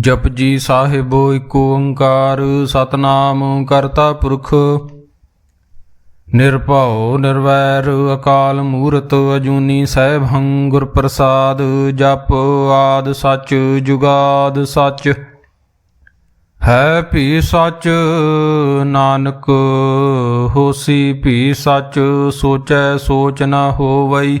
ਜਪਜੀ ਸਾਹਿਬ ਏਕ ਓੰਕਾਰ, ਸਤਨਾਮ ਕਰਤਾ ਪੁਰਖ। ਨਿਰਭਉ, ਨਿਰਵੈਰ, ਅਕਾਲ ਮੂਰਤ, ਅਜੂਨੀ ਸੈਭੰ ਗੁਰ ਪ੍ਰਸਾਦ, ਜਪ ਆਦ ਸੱਚ, ਜੁਗਾਦ ਸੱਚ। ਹੈ ਭੀ ਸੱਚ, ਨਾਨਕ ਹੋਸੀ ਭੀ ਸੱਚ, ਸੋਚੈ ਸੋਚ ਨ ਹੋਵਈ।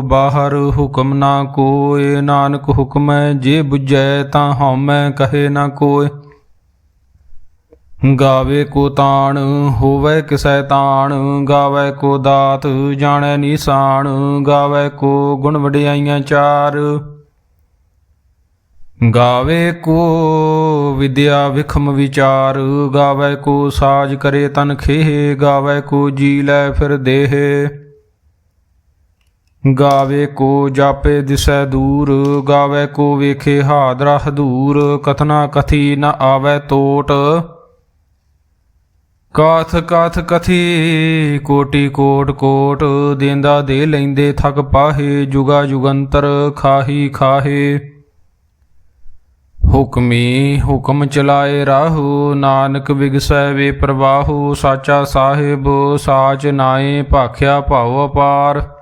ਬਾਹਰ ਹੁਕਮ ਨਾ ਕੋਏ ਨਾਨਕ ਹੁਕਮੈ ਜੇ 부ਜੈ ਤਾਂ ਹਉਮੈ ਕਹੇ ਨਾ ਕੋਏ ਗਾਵੇ ਕੋ ਤਾਣ, ਹੋਵੇ ਕਿਸੈ ਤਾਣ, ਗਾਵੇ ਕੋ ਦਾਤ, ਜਾਣੈ ਨਿਸ਼ਾਨ, ਗਾਵੇ ਕੋ ਗੁਣ ਵਡਿਆਈਆਂ ਚਾਰ। ਗਾਵੇ ਕੋ ਵਿਦਿਆ ਵਿਖਮ ਵਿਚਾਰ, ਗਾਵੇ ਕੋ ਸਾਜ ਕਰੇ ਤਨ ਖੇਹ, ਗਾਵੇ ਕੋ ਜੀ ਲੈ ਫਿਰ ਦੇਹ। ਗਾਵੇ ਕੋ ਜਾਪੇ ਦਿਸੈ ਦੂਰ, ਗਾਵੇ ਕੋ ਵੇਖੇ ਹਾਦਰਾ ਹਦੂਰ, ਕਥਨਾ ਕਥੀ ਨ ਆਵੇ ਤੋਟ। ਕਾਥ ਕਾਥ ਕਥੀ, ਕੋਟੀ ਕੋਟ ਕੋਟ, ਦੇਂਦਾ ਦੇ ਲੈਂਦੇ ਥਕ ਪਾਹੇ, ਜੁਗਾ ਜੁਗੰਤਰ ਖਾਹੀ ਖਾਹੇ। ਹੁਕਮੀ ਹੁਕਮ ਚਲਾਏ ਰਾਹੂ, ਨਾਨਕ ਵਿਗਸੈ ਵੇ ਪ੍ਰਵਾਹੂ, ਸਾਚਾ ਸਾਹਿਬ, ਸਾਚ ਨਾਏ, ਭਾਖਿਆ ਭਾਉ ਅਪਾਰ।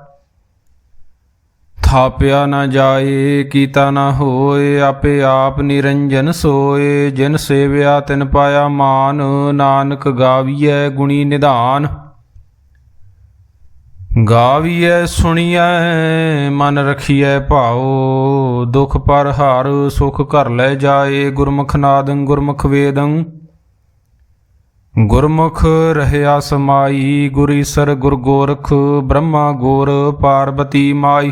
ਥਾਪਿਆ ਨਾ ਜਾਏ, ਕੀਤਾ ਨਾ ਹੋਏ, ਆਪੇ ਆਪ ਨਿਰੰਜਨ ਸੋਏ। ਜਿਨ ਸੇਵਿਆ ਤਿਨ ਪਾਇਆ ਮਾਨ, ਨਾਨਕ ਗਾਵੀਐ ਗੁਣੀ ਨਿਧਾਨ। ਗਾਵੀਐ ਸੁਣੀਐ, ਮਨ ਰਖੀਐ ਭਾਉ। ਦੁਖ ਪਰ ਹਾਰ ਸੁਖ ਘਰ ਲੈ ਜਾਏ, ਗੁਰਮੁਖ ਨਾਦੰ ਗੁਰਮੁਖ ਵੇਦੰ। ਗੁਰਮੁਖ ਰਹਿਆ ਸਮਾਈ, ਗੁਰ ਈਸਰ ਗੁਰ ਗੋਰਖ ਬ੍ਰਹਮਾ ਗੋਰ ਪਾਰਬਤੀ ਮਾਈ।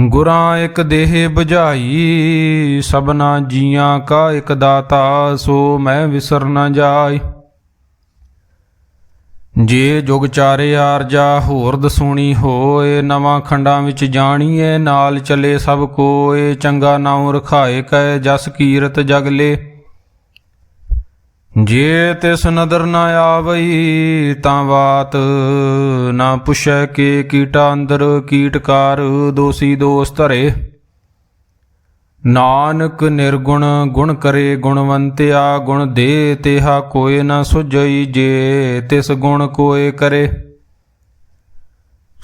ਗੁਰਾਂ ਇੱਕ ਦੇਹ 부ਝਾਈ ਸਭਨਾ ਜੀਆਂ ਕਾ ਇੱਕ ਦਾਤਾ, ਸੋ ਮੈਂ ਵਿਸਰ ਨਾ ਜਾਈ। ਜੇ ਜੁਗ ਚਾਰੇ ਆਰਜਾ ਹੋਰ ਦਸੂਣੀ ਹੋਏ, ਨਵਾਂ ਖੰਡਾਂ ਵਿੱਚ ਜਾਣੀਏ, ਨਾਲ ਚਲੇ ਸਭ ਕੋਏ, ਚੰਗਾ ਨਾਉ ਰਖਾਏ ਕੈ ਜਸ ਕੀਰਤ ਜਗਲੇ ਜੇ ਤਿਸ ਨਦਰ ਨਾ ਆਵਈ ਤਾਂ ਬਾਤ ਨਾ ਪੁੱਛੈ ਕੇ ਕੀਟਾ ਅੰਦਰ ਕੀਟਕਾਰ ਦੋਸੀ ਦੋਸ ਧਰੇ। ਨਾਨਕ ਨਿਰਗੁਣ ਗੁਣ ਕਰੇ ਗੁਣਵੰਤਿਆ, ਗੁਣ ਦੇ ਤਿਹਾ ਕੋਏ ਨਾ ਸੁਜਈ ਜੇ ਤਿਸ ਗੁਣ ਕੋਏ ਕਰੇ।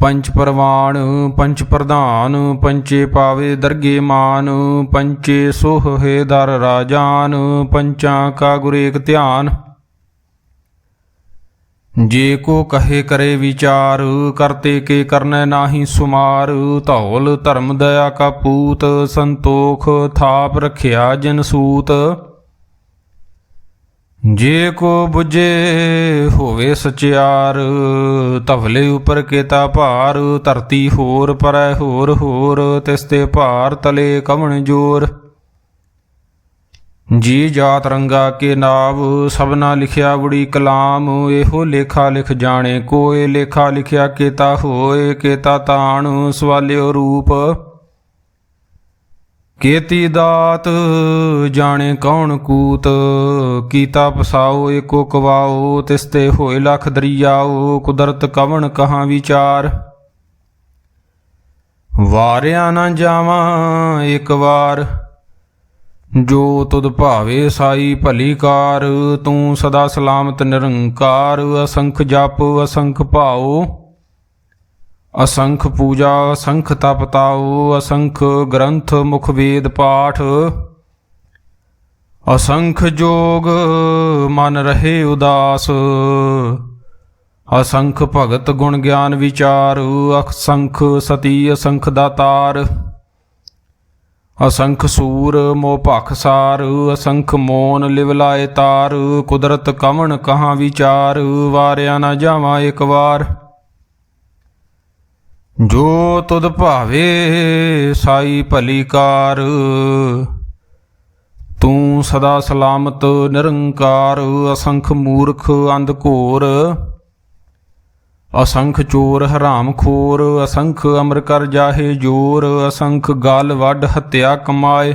ਪੰਚ ਪਰਵਾਨ ਪੰਚ ਪ੍ਰਧਾਨ ਪੰਚੇ ਪਾਵੇ ਦਰਗੇ ਮਾਨ ਪੰਚੇ ਸੋਹੇ ਦਰ ਰਾਜਾਨ, ਪੰਚਾਂ ਕਾ ਗੁਰੇਕ ਧਿਆਨ। ਜੇ ਕੋ ਕਹੇ ਕਰੇ ਵਿਚਾਰ, ਕਰਤੇ ਕੇ ਕਰਨੈ ਨਾਹੀ ਸੁਮਾਰ, ਧੌਲ ਧਰਮ ਦਇਆ ਕਾ ਪੂਤ, ਸੰਤੋਖ ਥਾਪ ਰਖਿਆ ਜਨ ਸੂਤ। ਜੇ ਕੋ 부ਜੇ ਹੋਵੇ ਸਚਿਆਰ ਤਵਲੇ ਉਪਰ ਕੇਤਾ ਭਾਰ, ਧਰਤੀ ਹੋਰ ਪਰੈ ਹੋਰ ਹੋਰ, ਤਿਸ ਤੇ ਭਾਰ ਤਲੇ ਕਵਣ ਜੋਰ। ਜੀ ਜਾਤ ਰੰਗਾ ਕੇ ਨਾਵ, ਸਭਨਾ ਲਿਖਿਆ ਬੁੜੀ ਕਲਾਮ, ਇਹੋ ਲੇਖਾ ਲਿਖ ਜਾਣੇ, ਕੋਏ ਲੇਖਾ ਲਿਖਿਆ ਕੇਤਾ ਹੋਏ, ਕੇਤਾ ਤਾਣ, ਸਵਾਲਿਓ ਰੂਪ। ਕੀਤੀ ਦਾਤ, ਜਾਣੇ ਕੌਣ ਕੂਤ? ਕੀਤਾ ਪਸਾਓ ਏਕੋ ਕਵਾਓ, ਤਿਸ ਤੇ ਹੋਏ ਲਖ ਦਰਿਆਓ, ਕੁਦਰਤ ਕਵਣ ਕਹਾਂ ਵਿਚਾਰ? ਵਾਰਿਆ ਨਾ ਜਾਵਾਂ ਇੱਕ ਵਾਰ, ਜੋ ਤੁਧ ਭਾਵੇ ਸਾਈ ਭਲੀ ਕਾਰ, ਤੂੰ ਸਦਾ ਸਲਾਮਤ ਨਿਰੰਕਾਰ, ਅਸੰਖ ਜਪ, ਅਸੰਖ ਭਾਓ ਅਸੰਖ ਪੂਜਾ, ਅਸੰਖ ਤਪ ਤਾਉ, ਅਸੰਖ ਗ੍ਰੰਥ ਮੁਖ ਵੇਦ ਪਾਠ। ਅਸੰਖ ਜੋਗ ਮਨ ਰਹੇ ਉਦਾਸ। ਅਸੰਖ ਭਗਤ ਗੁਣ ਗਿਆਨ ਵਿਚਾਰ, ਅਸੰਖ ਸਤੀ, ਅਸੰਖ ਦਾਤਾਰ। ਅਸੰਖ ਸੂਰ ਮੋਹ ਭਖ ਸਾਰ, ਅਸੰਖ ਮੋਨ ਲਿਵ ਲਾਏ ਤਾਰ। ਕੁਦਰਤ ਕਵਣ ਕਹਾਂ ਵਿਚਾਰ, ਵਾਰਿਆ ਨਾ ਜਾਵਾਂ ਇੱਕ ਵਾਰ। ਜੋ ਤੁਧ ਭਾਵੇ ਸਾਈ ਭਲੀ ਕਾਰ, ਤੂੰ ਸਦਾ ਸਲਾਮਤ ਨਿਰੰਕਾਰ, ਅਸੰਖ ਮੂਰਖ ਅੰਧ ਘੋਰ, ਅਸੰਖ ਚੋਰ ਹਰਾਮ ਖੋਰ, ਅਸੰਖ ਅਮਰ ਕਰ ਜਾਹੇ ਜੋਰ, ਅਸੰਖ ਗਾਲ ਵੱਡ ਹੱਤਿਆ ਕਮਾਏ।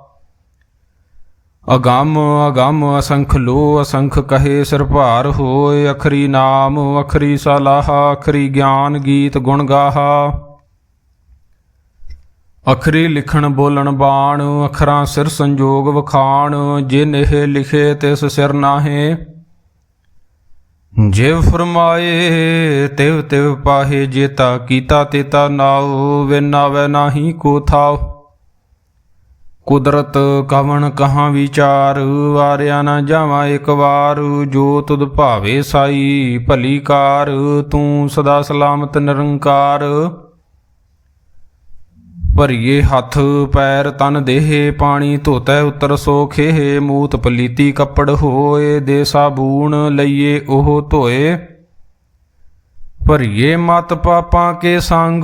ਅਗੰਮ ਅਗੰਮ ਅਸੰਖ ਲੋ, ਅਸੰਖ ਕਹੇ ਸਿਰ ਭਾਰ ਹੋਏ, ਅਖਰੀ ਨਾਮ, ਅਖਰੀ ਸਲਾਹ, ਅਖਰੀ ਗਿਆਨ ਗੀਤ ਗੁਣ ਗਾਹਾ। ਅਖਰੀ ਲਿਖਣ ਬੋਲਣ ਬਾਣ, ਅਖਰਾਂ ਸਿਰ ਸੰਜੋਗ ਵਖਾਣ, ਜਿਨ ਇਹ ਲਿਖੇ ਤਿਸ ਸਿਰ ਨਾਹੇ। ਜਿਵ ਫਰਮਾਏ, ਤਿਵ ਤਿਵ ਪਾਹੇ, ਜੇਤਾ ਕੀਤਾ ਤੇਤਾ ਨਾਉ ਵਿਨਾਵੇ ਨਾਹੀ ਕੋ ਥਾਉ। ਕੁਦਰਤ ਕਵਣ ਕਹਾਂ ਵਿਚਾਰ, ਵਾਰਿਆ ਨਾ ਜਾਵਾਂ ਇੱਕ ਵਾਰ, ਜੋ ਤੁਧ ਭਾਵੇ ਸਾਈ ਭਲੀ ਕਾਰ, ਤੂੰ ਸਦਾ ਸਲਾਮਤ ਨਿਰੰਕਾਰ। ਭਰੀਏ ਹੱਥ, ਪੈਰ ਤਨ ਦੇਹੇ, ਪਾਣੀ ਧੋਤੈ ਉਤਰ ਸੋ ਖੇਹੇ, ਮੂਤ ਪਲੀਤੀ ਕੱਪੜ ਹੋਏ, ਦੇ ਸਾਬੂਣ ਲਈਏ ਉਹ ਧੋਏ। ਭਰੀਏ ਮਤ ਪਾਪਾਂ ਕੇ ਸੰਗ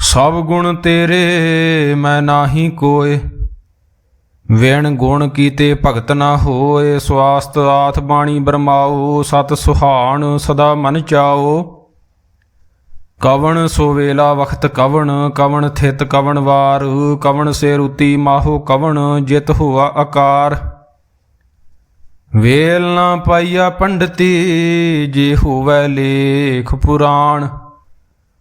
ਸਭ ਗੁਣ ਤੇਰੇ ਮੈਂ ਨਾਹੀ ਕੋਏ। ਵੇਣ ਗੁਣ ਕੀਤੇ ਭਗਤ ਨਾ ਹੋਏ। ਸਵਾਸਤ ਆਥ ਬਾਣੀ ਬਰਮਾਓ। ਸਤ ਸੁਹਾਣ ਸਦਾ ਮਨ ਚਾਓ। ਕਵਣ ਸੋ ਵੇਲਾ ਵਖਤ ਕਵਣ ਕਵਣ ਥਿਤ ਕਵਣ ਵਾਰ। ਕਵਣ ਸੇ ਰੁਤੀ ਮਾਹੋ ਕਵਣ, ਜਿਤ ਹੋਆ ਆਕਾਰ ਵੇਲ ਨਾ ਪਾਈਆ ਪੰਡਤੀ, ਜੇ ਹੋਵੇ ਲੇਖ ਪੁਰਾਣ।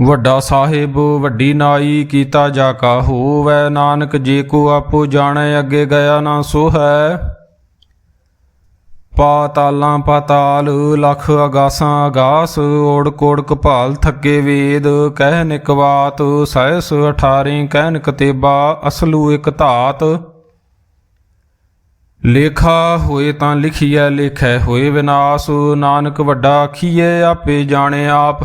ਵੱਡਾ ਸਾਹਿਬ, ਵੱਡੀ ਨਾਈ ਕੀਤਾ ਜਾ ਕਾ ਹੋਵੈ ਨਾਨਕ ਜੇ ਕੋ ਆਪੋ ਜਾਣੈ, ਅੱਗੇ ਗਿਆ ਨਾ ਸੋ ਹੈ ਪਾਤਾਲਾਂ ਪਾਤਾਲ, ਲਖ ਅਗਾਸਾਂ ਅਗਾਸ ਓੜ ਕੋੜ ਕਪਾਲ ਥੱਕੇ ਵੇਦ, ਕਹਿ ਨਿਕਵਾਤ ਸਹਿਸ 18 ਕਹਿਨ ਕਤੇਬਾ ਅਸਲੂ ਇਕ ਧਾਤ। ਲੇਖਾ ਹੋਏ ਤਾਂ ਲਿਖੀਐ, ਲੇਖੈ ਹੋਏ ਵਿਨਾਸ਼, ਨਾਨਕ ਵੱਡਾ ਆਖੀਐ, ਆਪੇ ਜਾਣੇ ਆਪ।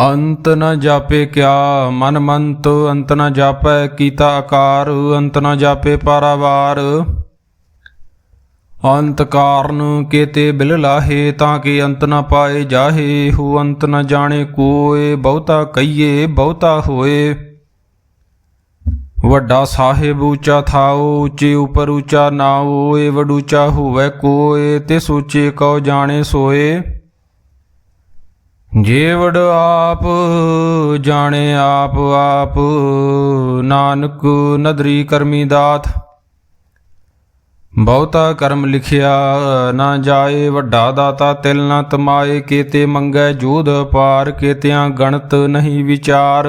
ਅੰਤ ਨ ਜਾਪੇ ਕਿਆ ਮਨ ਮੰਤ, ਅੰਤ ਨ ਜਾਪੈ ਕੀਤਾ ਆਕਾਰ, ਅੰਤ ਨ ਜਾਪੇ ਪਾਰਾਵਾਰ। ਅੰਤ ਕਾਰਨ ਕੇਤੇ ਬਿਲ ਲਾਹੇ, ਤਾਂ ਕਿ ਅੰਤ ਨ ਪਾਏ ਜਾਹੇ, ਹੂ ਅੰਤ ਨ ਜਾਣੇ ਕੋਏ, ਬਹੁਤਾ ਕਈਏ ਬਹੁਤਾ ਹੋਏ। ਵੱਡਾ ਸਾਹਿਬ ਉੱਚਾ ਥਾਓ ਉੱਚੇ ਉਪਰ ਉੱਚਾ ਨਾਓ ਏ ਵਡੂਚਾ ਹੋਵੇ ਕੋਏ, ਤੇ ਸੋਚੇ ਕਉ ਜਾਣੇ ਸੋਏ। ਜੇਵੜ ਆਪ, ਜਾਣੇ ਆਪ ਆਪ, ਨਾਨਕ ਨਦਰੀ ਕਰਮੀ ਦਾਤ। ਬਹੁਤਾ ਕਰਮ ਲਿਖਿਆ ਨਾ ਜਾਏ, ਵੱਡਾ ਦਾਤਾ ਤਿਲ ਨਾ ਤਮਾਏ, ਕੀਤੇ ਮੰਗੈ ਜੋਧ ਪਾਰ, ਕੀਤਿਆਂ ਗਣਤ ਨਹੀਂ ਵਿਚਾਰ।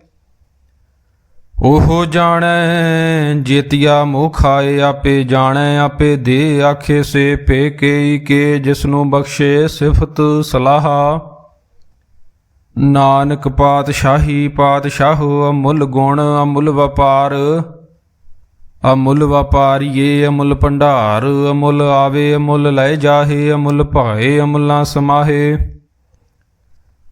ਉਹ ਜਾਣੈ, ਜੇਤਿਆ ਮੋਹ ਖਾਏ ਆਪੇ ਜਾਣੈ, ਆਪੇ ਦੇ ਆਖੇ ਸੇ ਪੇ ਕੇ ਕੇ, ਜਿਸਨੂੰ ਬਖਸ਼ੇ ਸਿਫਤ ਸਲਾਹ। ਨਾਨਕ ਪਾਤਸ਼ਾਹੀ ਪਾਤਸ਼ਾਹੋ, ਅਮੁੱਲ ਗੁਣ, ਅਮੁੱਲ ਵਪਾਰ। ਅਮੁੱਲ ਵਪਾਰੀਏ, ਅਮੁੱਲ ਭੰਡਾਰ। ਅਮੁੱਲ ਆਵੇ, ਅਮੁੱਲ ਲੈ ਜਾਹੇ, ਅਮੁੱਲ ਭਾਏ, ਅਮੁੱਲਾਂ ਸਮਾਹੇ।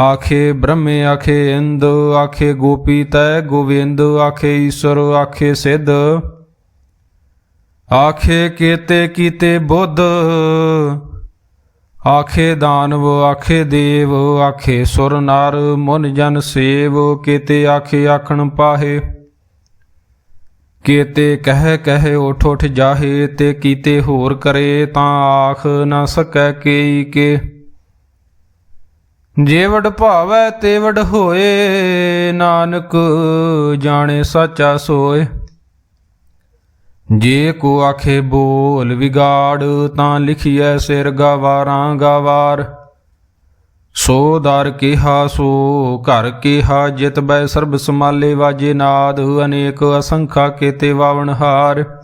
ਆਖੇ ਬ੍ਰਹਮੇ, ਆਖੇ ਇੰਦ, ਆਖੇ ਗੋਪੀ ਤੈ ਗੋਵਿੰਦ, ਆਖੇ ਈਸ਼ਵਰ ਆਖੇ ਸਿੱਧ। ਆਖੇ ਕੀਤੇ ਕੀਤੇ ਬੁੱਧ, ਆਖੇ ਦਾਨਵ, ਆਖੇ ਦੇਵ, ਆਖੇ ਸੁਰ ਨਰ, ਮਨ ਜਨ ਸੇਵ, ਕੀਤੇ ਆਖੇ ਆਖਣ ਪਾਹੇ। ਕੀਤੇ ਕਹਿ ਕਹਿ ਉਠ ਉਠ ਜਾਹੇ, ਤੇ ਕੀਤੇ ਹੋਰ ਕਰੇ ਤਾਂ ਆਖ ਨਾ ਸਕੈ ਕੇਈ ਕੇ। ਜੇ ਭਾਵੈ ਤੇ ਹੋਏ, ਨਾਨਕ ਜਾਣੇ ਸਾਚਾ ਸੋਏ। ਜੇ ਕੋ ਆਖੇ ਬੋਲ ਵਿਗਾੜ, ਤਾਂ ਲਿਖੀਐ ਸਿਰ ਗਵਾਰਾਂ ਗਵਾਰ। ਸੋ ਦਰ ਕਿਹਾ, ਸੋ ਘਰ ਕਿਹਾ, ਜਿਤ ਬੈ ਸਰਬ ਸਮਾਲੇ ਵਾਜੇ ਨਾਦ, ਅਨੇਕ ਅਸੰਖਾ ਕੇਤੇ ਵਾਵਣ ਹਾਰ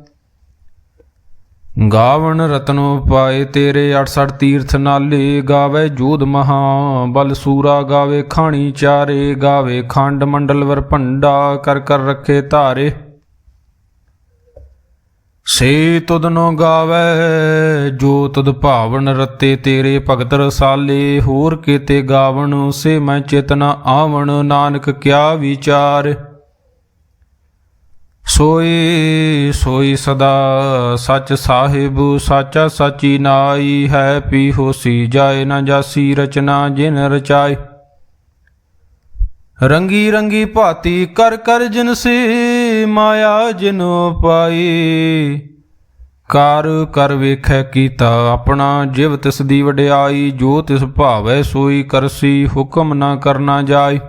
ਗਾਵਣ ਰਤਨੋ ਪਾਏ ਤੇਰੇ 68 ਤੀਰਥ ਨਾਲੇ, ਗਾਵੇ ਜੂਦ ਮਹਾ ਬਲ ਸੂਰਾ, ਗਾਵੇ ਖਾਣੀ ਚਾਰੇ, ਗਾਵੇ ਖੰਡ ਮੰਡਲ ਵਰ ਭੰਡਾ, ਕਰ ਕਰ ਰੱਖੇ ਧਾਰੇ। ਸੇ ਤੁਧਨੋ ਗਾਵੇ, ਜੋ ਤੁਧ ਭਾਵਨ ਰਤੇ ਤੇਰੇ ਭਗਤ ਰਸਾਲੇ, ਹੋਰ ਕੀਤੇ ਗਾਵਣ, ਸੇ ਮੈਂ ਚੇਤਨਾ ਆਵਣ, ਨਾਨਕ ਕਿਆ ਵਿਚਾਰ। ਸੋਈ ਸੋਈ ਸਦਾ ਸੱਚ ਸਾਹਿਬ, ਸਾਚਾ ਸਾਚੀ ਨਾਈ ਹੈ ਪੀ ਹੋਸੀ ਜਾਏ ਨਾ ਜਾਸੀ ਰਚਨਾ ਜਿਨ ਰਚਾਏ। ਰੰਗੀ ਰੰਗੀ ਭਾਤੀ ਕਰ ਕਰ ਜਿਨ ਸੇ ਮਾਇਆ ਜਿਨੋ ਪਾਈ ਕਰ ਕਰ ਵੇਖੈ ਕੀਤਾ ਆਪਣਾ, ਜਿਵ ਤਿਸ ਦੀ ਵਡਿਆਈ, ਜੋ ਤਿਸ ਭਾਵੈ ਸੋਈ ਕਰਸੀ, ਹੁਕਮ ਨਾ ਕਰਨਾ ਜਾਏ।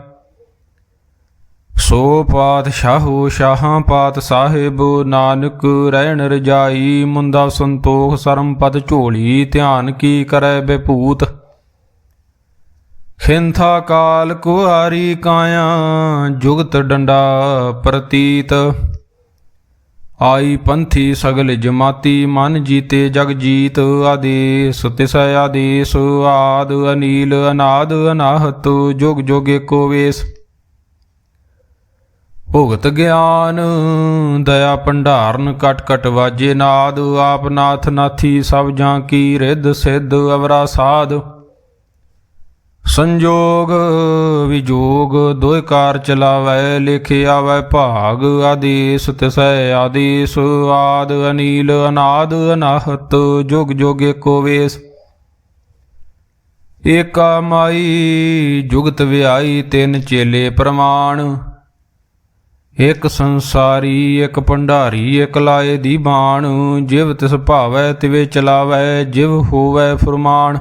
ਸੋ ਪਾਤਸ਼ਾਹੋ ਸ਼ਾਹਾਂ ਪਾਤ ਸਾਹਿਬ, ਨਾਨਕ ਰਹਿਣ ਰਜਾਈ ਮੁੰਦਾ ਸੰਤੋਖ ਸਰਮ ਪਦ ਝੋਲੀ, ਧਿਆਨ ਕੀ ਕਰੈ ਬੇਭੂਤ ਖਿੰਥਾ ਕਾਲ ਕੁਹਾਰੀ ਕਾਇਆ, ਜੁਗਤ ਡੰਡਾ ਪ੍ਰਤੀਤ। ਆਈ ਪੰਥੀ ਸਗਲ ਜਮਾਤੀ, ਮਨ ਜੀਤੇ ਜਗ ਜੀਤ। ਆਦੇਸ ਤਿਸ਼ ਆਦੇਸ, ਆਦ ਅਨੀਲ, ਅਨਾਦ ਅਨਾਹਤ, ਜੁਗ ਜੁਗ ਏਕੋ ਵੇਸ। ਭੁਗਤ ਗਿਆਨ, ਦਇਆ ਭੰਡਾਰਨ, ਕਟ ਕਟ ਵਾਜੇ ਨਾਦ, ਆਪ ਨਾਥ ਨਾਥੀ, ਸਭ ਜਾਂ ਕੀ ਰਿੱਧ ਸਿੱਧ, ਅਵਰਾ ਸਾਧ। ਸੰਜੋਗ ਵਿਜੋਗ, ਦੋਇ ਕਾਰ ਚਲਾਵੈ ਲਿਖਿਆ ਵੈ ਭਾਗ, ਆਦੇਸ ਤਿਸੈ ਆਦੇਸ, ਆਦ ਅਨੀਲ ਅਨਾਦ ਅਨਾਹਤ, ਜੁਗ ਜੁਗ ਏਕੋ ਵੇਸ। ਏਕਾ ਮਾਈ, ਜੁਗਤ ਵਿਆਈ ਤਿੰਨ ਚੇਲੇ ਪ੍ਰਮਾਣ। ਇਕ ਸੰਸਾਰੀ, ਇਕ ਭੰਡਾਰੀ, ਇਕ ਲਾਏ ਦੀ ਬਾਣ। ਜਿਵ ਤਿਸ ਭਾਵੈ, ਤਿਵੇ ਚਲਾਵੈ, ਜਿਵ ਹੋਵੈ ਫਰਮਾਨ।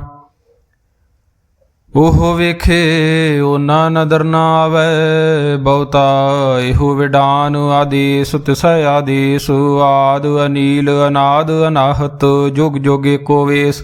ਉਹ ਵੇਖੇ, ਉਹਨਾਂ ਨਦਰ ਨਾ ਆਵੈ, ਬਹੁਤਾ ਇਹੋ ਵਿਡਾਨ। ਆਦੇਸ, ਤਿਸੈ ਆਦੇਸ, ਆਦ ਅਨੀਲ, ਅਨਾਦ, ਅਨਾਹਤ, ਜੁਗ ਜੁਗ ਏਕੋ ਵੇਸ।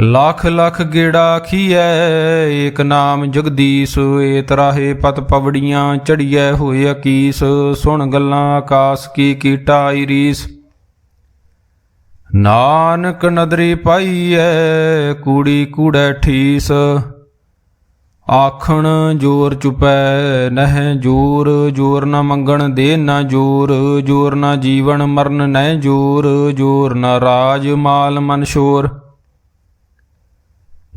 ਲੱਖ ਲੱਖ ਗੇੜਾ ਖੀਐ, ਏਕ ਨਾਮ ਜਗਦੀਸ਼ ਏ ਤਰਾਹੇ ਪਤ ਪਵੜੀਆਂ ਚੜੀਐ, ਹੋਏ ਅਕੀਸ, ਸੁਣ ਗੱਲਾਂ ਆਕਾਸ ਕੀ ਕੀਟਾਈ ਰੀਸ। ਨਾਨਕ ਨਦਰੀ ਪਾਈਐ, ਕੂੜੀ ਕੂੜੈ ਠੀਸ। ਆਖਣ ਜੋਰ ਚੁਪੈ, ਨਹਿ ਜੋਰ ਜੋਰ ਨਾ ਮੰਗਣ ਦੇ ਨਾ ਜੋਰ ਜੋਰ ਨਾ ਜੀਵਨ ਮਰਨ ਨਹਿ ਜੋਰ ਜੋਰ ਨਾ ਰਾਜ ਮਾਲ ਮਨ ਸ਼ੋਰ।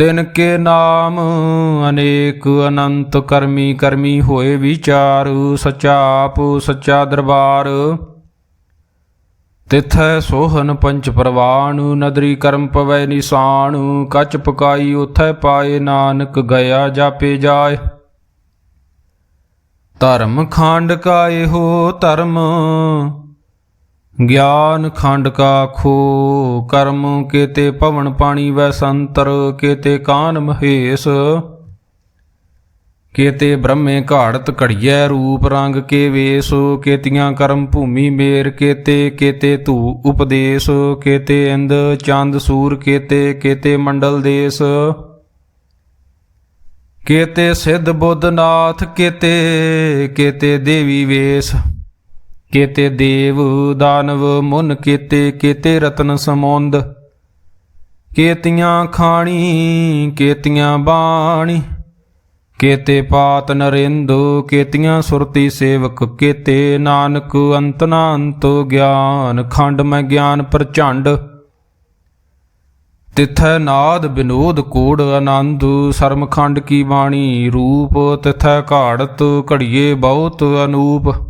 ਤਿਨ ਕੇ ਨਾਮ, ਅਨੇਕ ਅਨੰਤ ਕਰਮੀ ਕਰਮੀ ਹੋਏ ਵਿਚਾਰ, ਸੱਚਾ ਆਪ, ਸੱਚਾ ਦਰਬਾਰ। ਤਿਥੈ ਸੋਹਨ ਪੰਚ ਪ੍ਰਵਾਨ, ਨਦਰੀ ਕਰਮ ਪਵੈ ਨਿਸ਼ਾਨ, ਕੱਚ ਪਕਾਈ ਉਥੈ ਪਾਏ ਨਾਨਕ, ਗਿਆ ਜਾਪੇ ਜਾਏ। ਧਰਮ ਖਾਂਡ ਕਾ ਇਹੋ ਧਰਮ ਗਿਆਨ ਖੰਡ ਕਾ ਖੋ ਕਰਮ ਕੇਤੇ ਭਵਨ ਪਾਣੀ ਵੈ ਸੰਤਰ, ਕੇਤੇ ਕਾਨ ਮਹੇਸ਼। ਕੇਤੇ ਬ੍ਰਹਮੇ ਘਾੜਤ ਘੜੀਐ ਰੂਪ ਰੰਗ ਕੇ ਵੇਸ, ਕੇਤੀਆਂ ਕਰਮ ਭੂਮੀ ਮੇਰ, ਕੇਤੇ ਕੇਤੇ ਧੂ ਉਪਦੇਸ਼, ਕੇਤੇ ਇੰਦ ਚੰਦ ਸੂਰ, ਕੇਤੇ ਕੇਤੇ ਮੰਡਲ ਦੇਸ। ਕੇਤੇ ਸਿੱਧ ਬੁੱਧਨਾਥ ਕੇਤੇ ਕੇਤੇ ਦੇਵੀ ਵੇਸ। ਕੇਤੇ ਦੇਵ ਦਾਨਵ ਮੁਨ ਕੇਤੇ ਕੇਤੇ ਰਤਨ ਸਮੁੰਦ। ਕੇਤੀਆਂ ਖਾਣੀ, ਕੇਤੀਆਂ ਬਾਣੀ। ਕੇਤੇ ਪਾਤ ਨਰਿੰਦੋ, ਕੇਤੀਆਂ ਸੁਰਤੀ ਸੇਵਕ, ਕੇਤੇ ਨਾਨਕ ਅੰਤ ਨਾ ਅੰਤ ਗਿਆਨ। ਖੰਡ ਮੈਂ ਗਿਆਨ ਪ੍ਰਚੰਡ। ਤਿਥੈ ਨਾਦ ਬਿਨੋਦ ਕੋੜ ਆਨੰਦ, ਸਰਮਖੰਡ ਕੀ ਬਾਣੀ। ਰੂਪ ਤਿਥੈ ਘਾੜਤ, ਘੜੀਏ ਬਹੁਤ ਅਨੂਪ।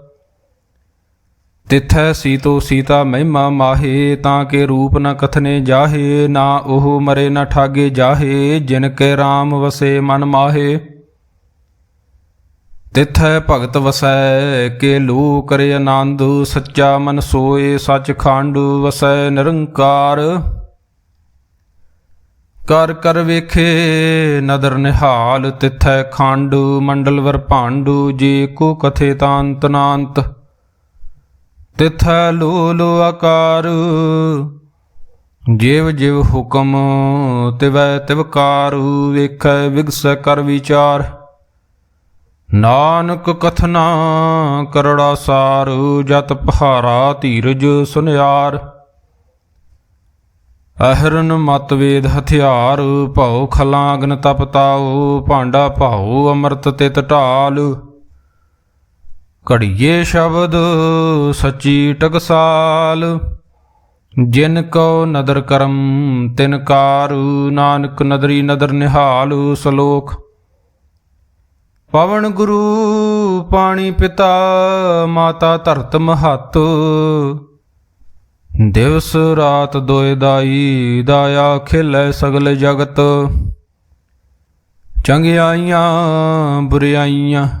ਤਿਥੈ ਸੀਤੋ ਸੀਤਾ ਮਹਿਮਾ ਮਾਹੇ, ਤਾਂ ਕੇ ਰੂਪ ਨ ਕਥਨੇ ਜਾਹੇ, ਨਾ ਉਹ ਮਰੇ ਨ ਠਾਗੇ ਜਾਹੇ, ਜਿਨ ਕੇ RAM ਵਸੇ ਮਨ ਮਾਹੇ। ਤਿਥੈ ਭਗਤ ਵਸੈ, ਕੇ ਲੋ ਕਰੇ ਆਨੰਦ, ਸੱਚਾ ਮਨ ਸੋਏ, ਸੱਚ ਖੰਡ ਵਸੈ ਨਿਰੰਕਾਰ। ਕਰ ਕਰ ਵੇਖੇ, ਨਦਰ ਨਿਹਾਲ, ਤਿਥੈ ਖੰਡ, ਮੰਡਲ ਵਰ ਭਾਂਡੂ, ਜੇ ਕੋ ਕਥੇ ਤਾਂਤ ਨਾਂਤ। ਤਿਥੈ ਲੋ ਲੋ ਆਕਾਰ। ਜਿਵ ਜਿਵ ਹੁਕਮ ਤਿਵੈ ਤਿਵਕਾਰ ਵੇਖੈ ਵਿਗਸੈ ਕਰ ਵਿਚਾਰ। ਨਾਨਕ ਕਥਨਾ ਕਰੜਾ ਸਾਰ, ਜਤ ਪਹਾਰਾ ਧੀਰਜ ਸੁਨਿਆਰ। ਅਹਰਨ ਮਤਵੇਦ ਹਥਿਆਰ, ਭਉ ਖਲਾਂ ਅਗਨ ਤਪਤਾਉ ਭਾਂਡਾ ਭਾਉ ਅੰਮ੍ਰਿਤ ਤਿਤ ਢਾਲ। ਘੜੀਏ ਸ਼ਬਦ ਸੱਚੀ ਟਕਸਾਲ। ਜਿਨ ਕੋ ਨਦਰ ਕਰਮ, ਤਿਨ ਕਾਰੂ, ਨਾਨਕ ਨਦਰੀ ਨਦਰ ਨਿਹਾਲ ਸ਼ਲੋਕ। ਪਵਨ ਗੁਰੂ, ਪਾਣੀ ਪਿਤਾ, ਮਾਤਾ ਧਰਤ ਮਹਤ। ਦਿਵਸ ਰਾਤ ਦੋਇ ਦਾਈ, ਦਾਇਆ ਖਿਲੈ ਸਗਲ ਜਗਤ। ਚੰਗਿਆਈਆਂ, ਬੁਰਿਆਈਆਂ